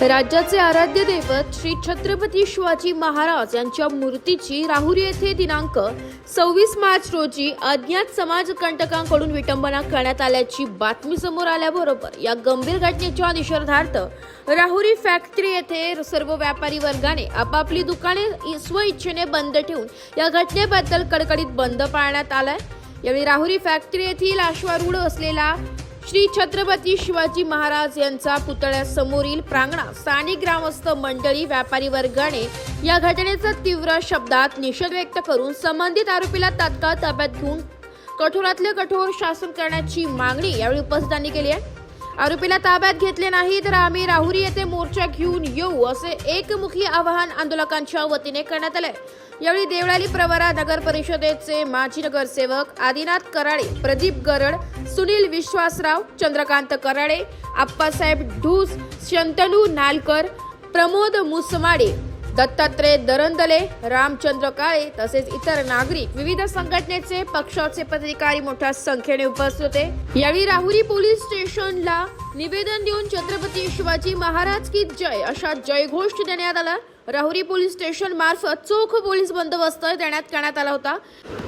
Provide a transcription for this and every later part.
राज्याचे आराध्य दैवत श्री छत्रपती शिवाजी महाराज यांच्या मूर्तीची राहुरी येथे दिनांक सव्वीस मार्च रोजी अज्ञात समाजकंटकांकडून विटंबना करण्यात आल्याची बातमी समोर आल्याबरोबर या गंभीर घटनेच्या निषेधार्थ राहुरी फॅक्टरी येथे सर्व व्यापारी वर्गाने आपापली दुकाने स्वइच्छेने बंद ठेवून या घटनेबद्दल कडकडीत बंद पाळण्यात आलाय. यावेळी राहुरी फॅक्टरी येथील आश्वारूढ असलेला श्री छत्रपती शिवाजी महाराज यांचा पुतळ्यासमोरील प्रांगणात स्थानिक ग्रामस्थ मंडळी व्यापारी वर्गाने या घटनेचा तीव्र शब्दात निषेध व्यक्त करून संबंधित आरोपीला तात्काळ ताब्यात घेऊन कठोरातले कठोर शासन करण्याची मागणी यावेळी उपस्थितांनी केली आहे. आरोपीला ताब्यात घेतले नाही तर आम्ही राहुरी येथे मोर्चा घेऊन येऊ असे एकमुखी आवाहन आंदोलकांच्या वतीने करण्यात आले यावेळी देवळाली प्रवरा नगर परिषदेचे माजी नगरसेवक आदिनाथ कराळे प्रदीप गरड सुनील विश्वासराव चंद्रकांत कराळे आप्पासाहेब ढूस शंतनू नालकर प्रमोद मुसमाडे दत्तात्रय दरंदले रामचंद्र काळे तसेच इतर नागरिक विविध संघटनेचे पक्षाचे पदाधिकारी मोठ्या संख्येने उपस्थित होते. यावेळी राहुरी पोलीस स्टेशनला निवेदन देऊन छत्रपती शिवाजी महाराज की जय अशा जयघोष देण्यात आला. राहुरी पोलीस स्टेशन मार्फत चोख पोलीस बंदोबस्त देण्यात करण्यात आला होता.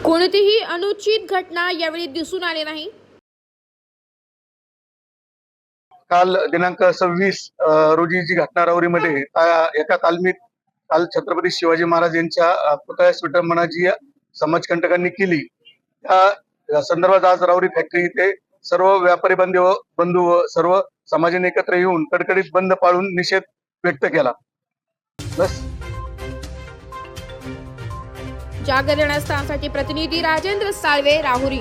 कोणतीही अनुचित घटना यावेळी दिसून आली नाही. काल दिनांक सव्वीस रोजी जी घटना राहुरीमध्ये एका तालमीत काल छत्रपती शिवाजी महाराज यांच्या अ, पुतळ्यास विटंबना जी समाजकंटकांनी केली त्या संदर्भात आज राहुरी फॅक्टरी इथे सर्व व्यापारी बंधू बंधू व सर्व समाजाने एकत्र येऊन कडकडीत बंद पाळून निषेध व्यक्त केला. बस. जागरण प्रतिनिधी राजेंद्र साळवे राहुरी.